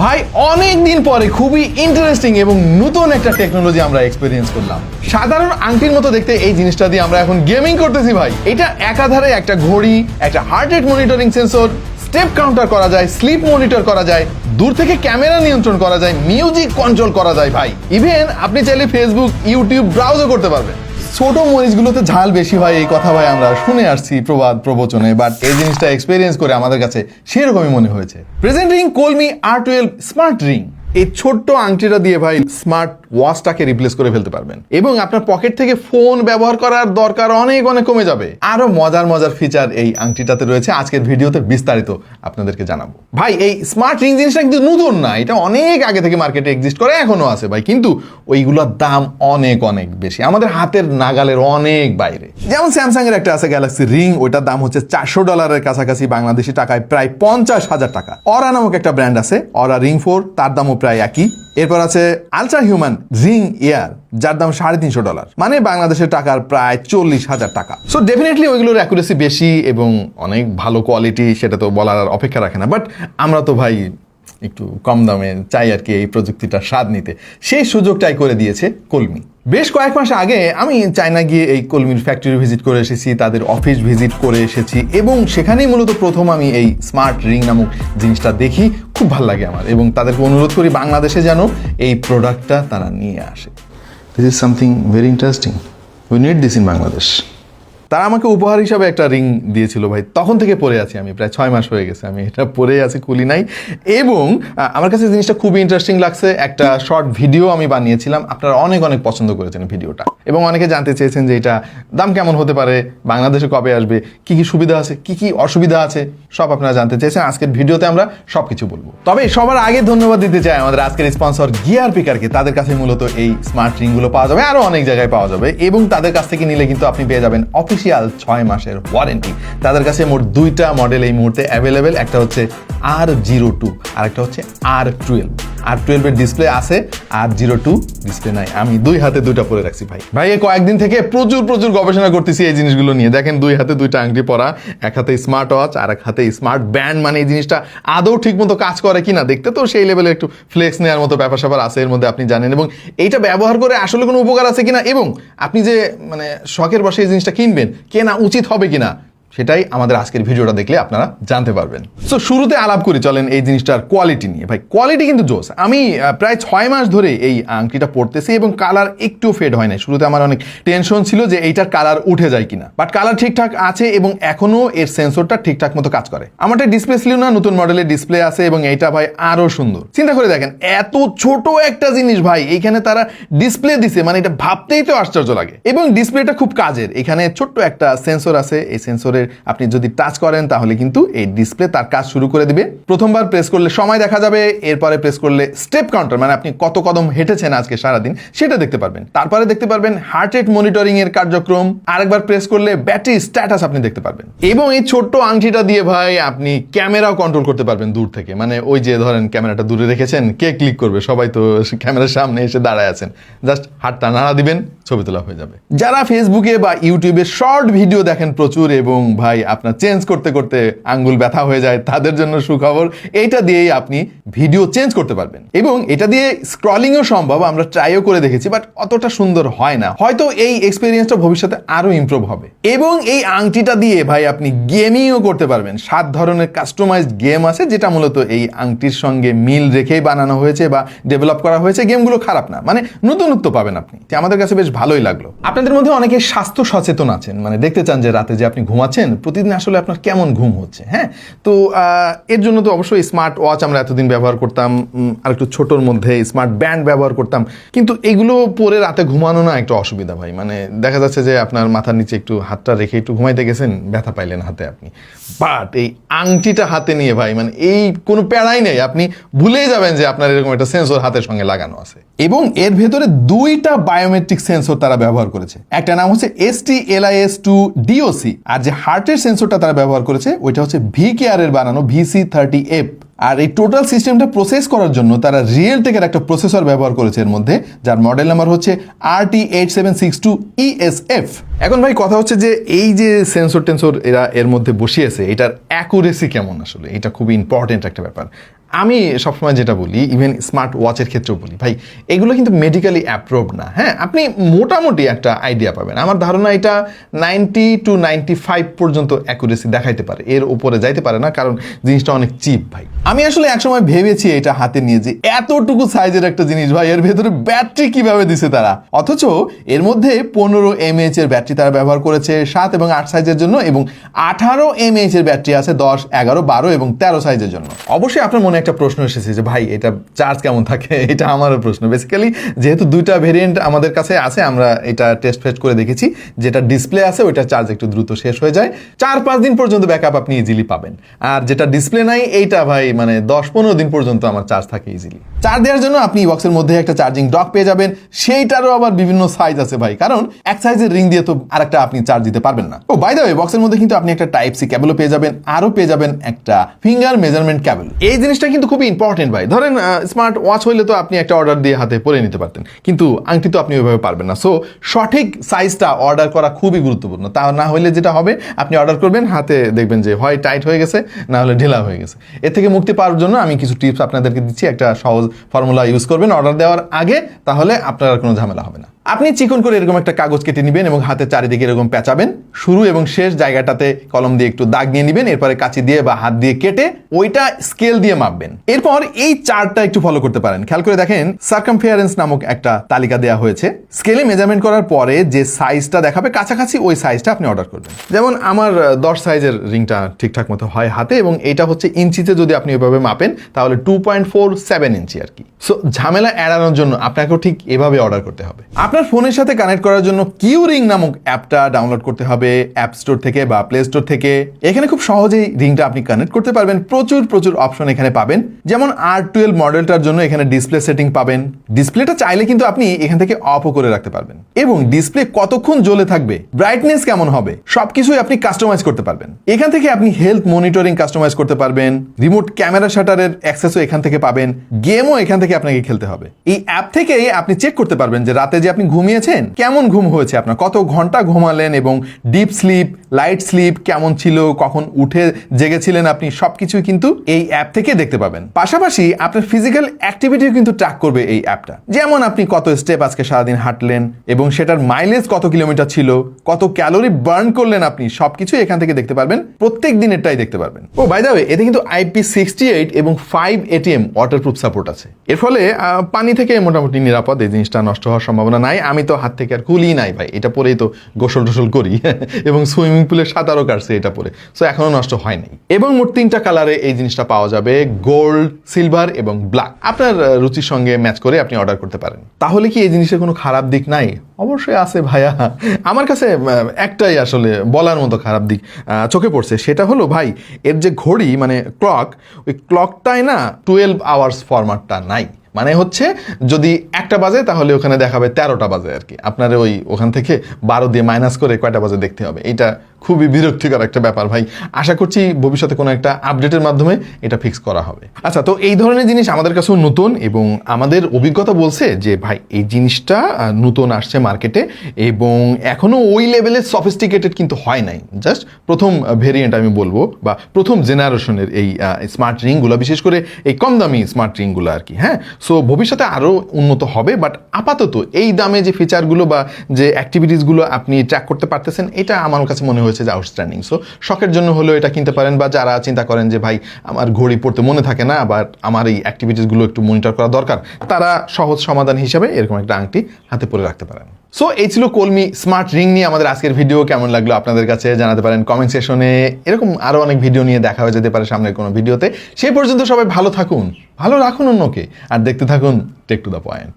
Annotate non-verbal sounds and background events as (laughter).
ভাই অনেক দিন পরে খুবই ইন্টারেস্টিং এবং নতুন একটা টেকনোলজি আমরা এক্সপেরিয়েন্স করলাম। সাধারণ আংটির মতো দেখতে এই জিনিসটা দিয়ে আমরা এখন গেমিং করতেছি ভাই। এটা একাধারে একটা ঘড়ি, একটা heart rate monitoring sensor step counter করা যায় স্লিপ মনিটর করা যায়, দূর থেকে ক্যামেরা নিয়ন্ত্রণ করা যায় মিউজিক কন্ট্রোল করা যায় ভাই। ইভেন আপনি চাইলে ফেসবুক ইউটিউব ব্রাউজও করতে পারবেন। ছোট মরিচগুলোতে ঝাল বেশি হয়, এই কথা ভাই আমরা শুনে আসছি প্রবাদ প্রবচনে বাট এই জিনিসটা এক্সপিরিয়েন্স করে আমাদের কাছে সেরকমই মনে হয়েছে। Present ring Colmi R twelve smart ring এই ছোট্ট আংটিটা দিয়ে ভাই স্মার্ট ওয়াচটাকে রিপ্লেস করে ফেলতে পারবেন। এবং আপনার পকেট থেকে ফোন ব্যবহার করার দরকার অনেক অনেক কমে যাবে। আরও মজার মজার ফিচার এই আংটিটাতে রয়েছে। আজকের ভিডিওতে বিস্তারিত আপনাদেরকে জানাব। ভাই, এই স্মার্ট রিং জিনিসটা কিন্তু নতুন না। এটা অনেক আগে থেকে মার্কেটে এক্সিস্ট করে, এখনও আছে ভাই। কিন্তু ওইগুলোর দাম অনেক অনেক বেশি। আমাদের হাতের নাগালের অনেক বাইরে। যেমন স্যামসাং এর একটা আছে গ্যালাক্সি রিং ওইটার দাম হচ্ছে চারশো ডলারের কাছাকাছি বাংলাদেশি টাকায় প্রায় পঞ্চাশ হাজার টাকা। অরা নামক একটা ব্র্যান্ড আছে। অরা রিং ফোর তার দামও প্রায় একই। এরপর আছে আলট্রা হিউম্যান রিং এয়ার যার দাম সাড়ে তিনশো ডলার মানে বাংলাদেশের টাকার প্রায় চল্লিশ হাজার টাকা। সো ডেফিনেটলি ওইগুলোর অ্যাকুরেসি বেশি এবং অনেক ভালো কোয়ালিটি সেটা তো বলার অপেক্ষা রাখে না। বাট আমরা তো ভাই একটু কম দামে চাই আর কি এই প্রযুক্তিটার স্বাদ নিতে। সেই সুযোগটাই করে দিয়েছে কলমি। বেশ কয়েক মাস আগে আমি চায়না গিয়ে এই কলমির ফ্যাক্টরি ভিজিট করে এসেছি, তাদের অফিস ভিজিট করে এসেছি এবং সেখানেই মূলত প্রথম আমি এই স্মার্ট রিং নামক জিনিসটা দেখি। খুব ভালো লাগে আমার এবং তাদেরকে অনুরোধ করি বাংলাদেশে যেন এই প্রোডাক্টটা তারা নিয়ে আসে। This is something very interesting we need this in Bangladesh তারা আমাকে উপহার হিসাবে একটা রিং দিয়েছিল ভাই। তখন থেকে পরে আছি আমি, প্রায় ছয় মাস হয়ে গেছে আমি এটা পরে আছি কুলি নাই। এবং আমার কাছে জিনিসটা খুবই ইন্টারেস্টিং লাগছে, একটা শর্ট ভিডিও আমি বানিয়েছিলাম। আপনারা অনেক অনেক পছন্দ করেছেন ভিডিওটা এবং অনেকে জানতে চেয়েছেন যে এটা দাম কেমন হতে পারে, বাংলাদেশে কবে আসবে, কি কি সুবিধা আছে, কি কি অসুবিধা আছে, সব আপনারা জানতে চেয়েছেন। আজকের ভিডিওতে আমরা সব কিছু বলব। তবে সবার আগে ধন্যবাদ দিতে চাই আমাদের আজকের স্পন্সর গিয়ার পিকারকে। তাদের কাছে মূলত এই স্মার্ট রিংগুলো পাওয়া যাবে আরও অনেক জায়গায় পাওয়া যাবে। এবং তাদের কাছ থেকে নিলে কিন্তু আপনি পেয়ে যাবেন অফিসিয়াল ছয় মাসের ওয়ারেন্টি তাদের কাছে মোট দুইটা মডেল এই মুহূর্তে অ্যাভেলেবেল একটা হচ্ছে আর জিরো টু আর একটা হচ্ছে আর টুয়েলভ আর টুয়েলভের ডিসপ্লে আছে আর জিরো টু ডিসপ্লে নাই। আমি দুই হাতে দুইটা পরে রাখছি ভাই। ভাই এই কয়েকদিন থেকে প্রচুর প্রচুর গবেষণা করতেছি এই জিনিসগুলো নিয়ে। দেখেন, দুই হাতে দুইটা আংটি পরা, এক হাতে স্মার্ট ওয়াচ আর এক হাতে স্মার্ট ব্যান্ড মানে এই জিনিসটা আদৌ ঠিক মতো কাজ করে কিনা, দেখতে তো সেই লেভেলে একটু ফ্লেক্স নেওয়ার মতো ব্যাপার স্যাপার আছে এর মধ্যে আপনি জানেন। এবং এইটা ব্যবহার করে আসলে কোনো উপকার আছে কিনা? এবং আপনি যে মানে শখের বসে এই জিনিসটা কিনবেন, কেনা উচিত হবে কিনা? সেটাই আমাদের আজকের ভিডিওটা দেখলে আপনারা জানতে পারবেন। সো শুরুতে আলাপ করি, চলেন এই জিনিসটার কোয়ালিটি নিয়ে। ভাই কোয়ালিটি কিন্তু জোস। আমি প্রায় ছয় মাস ধরে এই আংটিটা পরতেছি এবং কালার একটু ফেড হয় না শুরুতে আমার অনেক টেনশন ছিল যে এইটার কালার উঠে যায় কিনা। বাট কালার ঠিকঠাক আছে এবং এখনও এর সেন্সরটা ঠিকঠাক মতো কাজ করে। আমারটা ডিসপ্লে ছিল না, নতুন মডেলের ডিসপ্লে আছে এবং এইটা ভাই আরও সুন্দর। চিন্তা করে দেখেন, এত ছোট একটা জিনিস ভাই, এইখানে তারা ডিসপ্লে দিছে মানে এটা ভাবতেই তো আশ্চর্য লাগে। এবং ডিসপ্লেটা খুব কাজের। এখানে ছোট্ট একটা সেন্সর আছে, এই সেন্সরের আপনি যদি টাচ করেন, তাহলে কিন্তু এই ডিসপ্লে তার কাজ শুরু করে দিবে। প্রথমবার প্রেস করলে সময় দেখা যাবে, এরপরে প্রেস করলে স্টেপ কাউন্টার মানে আপনি কত কদম হেঁটেছেন আজকে সারাদিন, সেটা দেখতে পারবেন। তারপরে দেখতে পারবেন হার্ট রেট মনিটরিং এর কার্যক্রম, আরেকবার প্রেস করলে ব্যাটারি স্ট্যাটাস আপনি দেখতে পারবেন। এবং এই ছোট্ট আংটিটা দিয়ে ভাই, আপনি ক্যামেরাও কন্ট্রোল করতে পারবেন দূর থেকে। মানে ওই যে ধরেন ক্যামেরাটা দূরে রেখেছেন, কে ক্লিক করবে? সবাই তো ক্যামেরার সামনে এসে দাঁড়ায় আছেন। জাস্ট হাতটা নাড়া দিবেন, ছবি তোলা হয়ে যাবে। যারা ফেসবুকে বা ইউটিউবে শর্ট ভিডিও দেখেন প্রচুর এবং ভাই আপনার চেঞ্জ করতে করতে আঙ্গুল ব্যথা হয়ে যায়, তাদের জন্য সুখবর। এইটা দিয়েই আপনি ভিডিও চেঞ্জ করতে পারবেন। এবং এটা দিয়ে স্ক্রলিংও সম্ভব, আমরা ট্রাইও করে দেখেছি বাট অতটা সুন্দর হয় না। হয়তো এই এক্সপিরিয়েন্সটা ভবিষ্যতে আরও ইমপ্রুভ হবে। এবং এই আংটিটা দিয়ে ভাই আপনি গেমিংও করতে পারবেন। সাত ধরনের কাস্টমাইজড গেম আছে, যেটা মূলত এই আংটির সঙ্গে মিল রেখেই বানানো হয়েছে বা ডেভেলপ করা হয়েছে। গেমগুলো খারাপ না মানে নতুনত্ব পাবেন আপনি। আমাদের কাছে বেশ ভালোই লাগল। আপনাদের মধ্যে অনেকে স্বাস্থ্য সচেতন আছেন মানে দেখতে চান যে রাতে যে আপনি ঘুমাচ্ছেন প্রতিদিন আসলে আপনার কেমন ঘুম হচ্ছে হ্যাঁ? তো এর জন্য তো অবশ্যই স্মার্ট ওয়াচ আমরা এতদিন ব্যবহার করতাম আর একটু ছোটোর মধ্যে স্মার্ট ব্যান্ড ব্যবহার করতাম। কিন্তু এগুলো পরে রাতে ঘুমানো না একটু অসুবিধা ভাই। মানে দেখা যাচ্ছে যে আপনার মাথার নিচে একটু হাতটা রেখে একটু ঘুমাইতে গেছেন, ব্যথা পাইলেন হাতে আপনি। বাট এই আংটিটা হাতে নিয়ে ভাই মানে এই কোনো প্যারাই নেই। আপনি ভুলেই যাবেন যে আপনার এরকম একটা সেন্সর হাতের সঙ্গে লাগানো আছে। এবং এর ভেতরে দুইটা বায়োমেট্রিক সেন্সর তারা ব্যবহার করেছে। একটা নাম হচ্ছে S T L I S two DOC আর যে হার্টের সেন্সরটা তারা ব্যবহার করেছে, ওইটা হচ্ছে ভি কেয়ারের বানানো ভিসি থার্টি এফ আর এই টোটাল সিস্টেমটা প্রসেস করার জন্য তারা রিয়েল টেকের একটা প্রসেসর ব্যবহার করেছে এর মধ্যে, যার মডেল নাম্বার হচ্ছে R T eight seven six two ESF এখন ভাই কথা হচ্ছে যে এই যে সেন্সর টেন্সর এরা এর মধ্যে বসিয়েছে, এটার অ্যাকুরেসি কেমন আসলে? এটা খুবই ইম্পর্টেন্ট একটা ব্যাপার। আমি সবসময় যেটা বলি ইভেন স্মার্ট ওয়াচের ক্ষেত্রেও বলি, ভাই, এগুলো কিন্তু মেডিকেলি অ্যাপ্রুভ না। হ্যাঁ আপনি মোটামুটি একটা আইডিয়া পাবেন। আমার ধারণা এটা নাইনটি টু নাইনটি ফাইভ পর্যন্ত অ্যাকুরেসি দেখাইতে পারে। এর উপরে যাইতে পারে না, কারণ জিনিসটা অনেক চিপ ভাই। আমি আসলে একসময় ভেবেছি এটা হাতে নিয়ে যে এতটুকু সাইজের একটা জিনিস, ভাই, এর ভেতরে ব্যাটারি কীভাবে দিছে তারা? অথচ এর মধ্যে পনেরো এমএইচ এর ব্যাটারি তারা ব্যবহার করেছে, সাত এবং আট সাইজের জন্য এবং আঠারো এমএইচ এর ব্যাটারি আছে দশ, এগারো, বারো এবং তেরো সাইজের জন্য। অবশ্যই আপনার মনে একটা প্রশ্ন এসেছে যে, ভাই, এটা চার্জ কেমন থাকে? (laughs) এটা আমারও প্রশ্ন। বেসিক্যালি যেহেতু দুইটা ভেরিয়েন্ট আমাদের কাছে আছে, আমরা এটা টেস্ট ফেস্ট করে দেখেছি, যেটা ডিসপ্লে আছে ওইটা চার্জ একটু দ্রুত শেষ হয়ে যায়। চার, পাঁচ দিন পর্যন্ত ব্যাকআপ আপনি ইজিলি পাবেন। আর যেটা ডিসপ্লে নাই, এইটা ভাই মানে দশ, পনেরো দিন পর্যন্ত আমার চার্জ থাকে ইজিলি চার্জ দেওয়ার জন্য আপনি বক্সের মধ্যে একটা চার্জিং ডক পেয়ে যাবেন। সেইটারও আবার বিভিন্ন সাইজ আছে ভাই। কারণ এক সাইজের রিং দিয়ে তো আরেকটা আপনি চার্জ দিতে পারবেন না। ও বাই দ্য বক্সের মধ্যে কিন্তু আপনি একটা টাইপ সি ক্যাবেলও পেয়ে যাবেন। আরও পেয়ে যাবেন একটা ফিঙ্গার মেজারমেন্ট ক্যাবেল এই জিনিসটা কিন্তু খুবই ইম্পর্টেন্ট ভাই। ধরেন স্মার্ট ওয়াচ হইলে তো আপনি একটা অর্ডার দিয়ে হাতে পরে নিতে পারতেন। কিন্তু আংটি তো আপনি ওইভাবে পারবেন না। সো সঠিক সাইজটা অর্ডার করা খুবই গুরুত্বপূর্ণ। তা না হলে যেটা হবে, আপনি অর্ডার করবেন, হাতে দেখবেন যে, হয় টাইট হয়ে গেছে, না হলে ঢিলা হয়ে গেছে। এর থেকে মুক্তি পাওয়ার জন্য আমি কিছু টিপস আপনাদেরকে দিচ্ছি। একটা সহজ ফর্মুলা ইউজ করবেন অর্ডার দেওয়ার আগে, তাহলে আপনার কোনো ঝামেলা হবে না। আপনি চিকন করে এরকম একটা কাগজ কেটে নেবেন এবং হাতে চারিদিকে এরকম পেঁচাবেন। শুরু এবং শেষ জায়গাটাতে কলম দিয়ে একটু দাগ নিয়ে নেবেন, এরপরে কাঁচি দিয়ে বা হাত দিয়ে কেটে ওইটা স্কেল দিয়ে মাপবেন। এরপর এই চার্টটা একটু ফলো করতে পারেন। খেয়াল করে দেখেন সার্কামফিয়ারেন্স নামক একটা তালিকা দেওয়া হয়েছে। স্কেলে মেজারমেন্ট করার পরে যে সাইজটা দেখাবে, কাছাকাছি ওই সাইজটা আপনি অর্ডার করবেন। যেমন আমার দশ সাইজের রিংটা ঠিকঠাক মতো হয় হাতে এবং এটা হচ্ছে ইঞ্চিতে যদি আপনি ওইভাবে মাপেন, তাহলে two point four seven inch আর কি। সো ঝামেলা এড়ানোর জন্য আপনাকেও ঠিক এভাবে অর্ডার করতে হবে। আপনার ফোনের সাথে কানেক্ট করার জন্য কিউ রিং নামক অ্যাপটা ডাউনলোড করতে হবে অ্যাপ স্টোর থেকে বা প্লে স্টোর থেকে। এখানে খুব সহজেই রিংটা আপনি কানেক্ট করতে পারবেন। প্রচুর প্রচুর অপশন এখানে পাবেন। যেমন আর টুয়েলভ মডেলটার জন্য এখানে ডিসপ্লে সেটিং পাবেন। ডিসপ্লেটা চাইলে কিন্তু আপনি এখান থেকে অফও করে রাখতে পারবেন। এবং ডিসপ্লে কতক্ষণ জ্বলে থাকবে ব্রাইটনেস কেমন হবে, সবকিছুই আপনি কাস্টমাইজ করতে পারবেন। এখান থেকে আপনি হেলথ মনিটরিং কাস্টমাইজ করতে পারবেন। রিমোট ক্যামেরা শাটারের অ্যাক্সেসও এখান থেকে পাবেন। গেমও এখান থেকে আপনাকে খেলতে হবে। এই অ্যাপ থেকেই আপনি চেক করতে পারবেন যে রাতে যে আপনি ঘুমিয়েছেন? কেমন ঘুম হয়েছে আপনার? কত ঘণ্টা ঘুমালেন এবং ডিপ স্লিপ লাইট স্লিপ কেমন ছিল? কখন উঠে জেগেছিলেন আপনি? সবকিছুই কিন্তু এই অ্যাপ থেকে দেখতে পাবেন। পাশাপাশি আপনার ফিজিক্যাল অ্যাক্টিভিটিও কিন্তু ট্র্যাক করবে এই অ্যাপটা যেমন আপনি কত স্টেপ আজকে সারাদিন হাঁটলেন এবং সেটার মাইলেজ কত কিলোমিটার ছিল? কত ক্যালোরি বার্ন করলেন আপনি? সবকিছু এখান থেকে দেখতে পারবেন। প্রত্যেক দিনেরটাই দেখতে পারবেন। ও বাই দ্য এতে কিন্তু আইপি সিক্সটি এইট এবং ফাইভ এটিএম ওয়াটারপ্রুফ সাপোর্ট আছে। এর ফলে পানি থেকে মোটামুটি নিরাপদ। এই জিনিসটা নষ্ট হওয়ার সম্ভাবনা নাই, আমি তো হাত থেকে আর খুলি নাই ভাই। এটা পরেই তো গোসল টোসল করি। (laughs) এবং সুইমিং পুলে সাঁতারও কাটছে এটা পরে। সো এখনও নষ্ট হয় নাই। এবং মোট তিনটা কালারে এই জিনিসটা পাওয়া যাবে, গোল্ড, সিলভার এবং ব্ল্যাক। আপনার রুচির সঙ্গে ম্যাচ করে আপনি অর্ডার করতে পারেন। তাহলে কি এই জিনিসের কোনো খারাপ দিক নাই? অবশ্যই আছে ভাইয়া। (laughs) আমার কাছে একটাই আসলে বলার মতো খারাপ দিক চোখে পড়ছে। সেটা হলো ভাই, এর যে ঘড়ি মানে ক্লক ওই ক্লকটায় না টুয়েলভ আওয়ার্স ফরম্যাটটা নাই। মানে হচ্ছে যদি একটা বাজে, তাহলে ওখানে দেখাবে তেরোটা বাজে আর কি। আপনার ওই ওখান থেকে বারো দিয়ে মাইনাস করে কয়টা বাজে দেখতে হবে। এটা খুবই বিরক্তিকর একটা ব্যাপার ভাই। আশা করছি ভবিষ্যতে কোনো একটা আপডেটের মাধ্যমে এটা ফিক্স করা হবে। আচ্ছা তো এই ধরনের জিনিস আমাদের কাছেও নতুন এবং আমাদের অভিজ্ঞতা বলছে যে, ভাই, এই জিনিসটা নতুন আসছে মার্কেটে এবং এখনও ওই লেভেলের সফিস্টিকেটেড কিন্তু হয় নাই। জাস্ট প্রথম ভেরিয়েন্ট আমি বলব বা প্রথম জেনারেশনের এই স্মার্ট রিংগুলো বিশেষ করে এই কম দামি স্মার্ট রিংগুলো আর কি হ্যাঁ? সো ভবিষ্যতে আরও উন্নত হবে বাট আপাতত এই দামে যে ফিচারগুলো বা যে অ্যাক্টিভিটিসগুলো আপনি ট্র্যাক করতে পারতেছেন, এটা আমার কাছে মনে হয়েছে যে আউটস্ট্যান্ডিং সো শখের জন্য হলেও এটা কিনতে পারেন বা যারা চিন্তা করেন যে, ভাই, আমার ঘড়ি পড়তে মনে থাকে না বাট আমার এই অ্যাক্টিভিটিসগুলো একটু মনিটর করা দরকার, তারা সহজ সমাধান হিসাবে এরকম একটা আংটি হাতে পরে রাখতে পারেন। সো এই ছিল কলমি স্মার্ট রিং নিয়ে আমাদের আজকের ভিডিও কেমন লাগল আপনাদের কাছে জানাতে পারেন কমেন্ট সেশনে এরকম আরও অনেক ভিডিও নিয়ে দেখা হয়ে যেতে পারে সামনের কোনো ভিডিওতে সেই পর্যন্ত সবাই ভালো থাকুন, ভালো রাখুন অন্যকে, আর দেখতে থাকুন টেক টু দ্য পয়েন্ট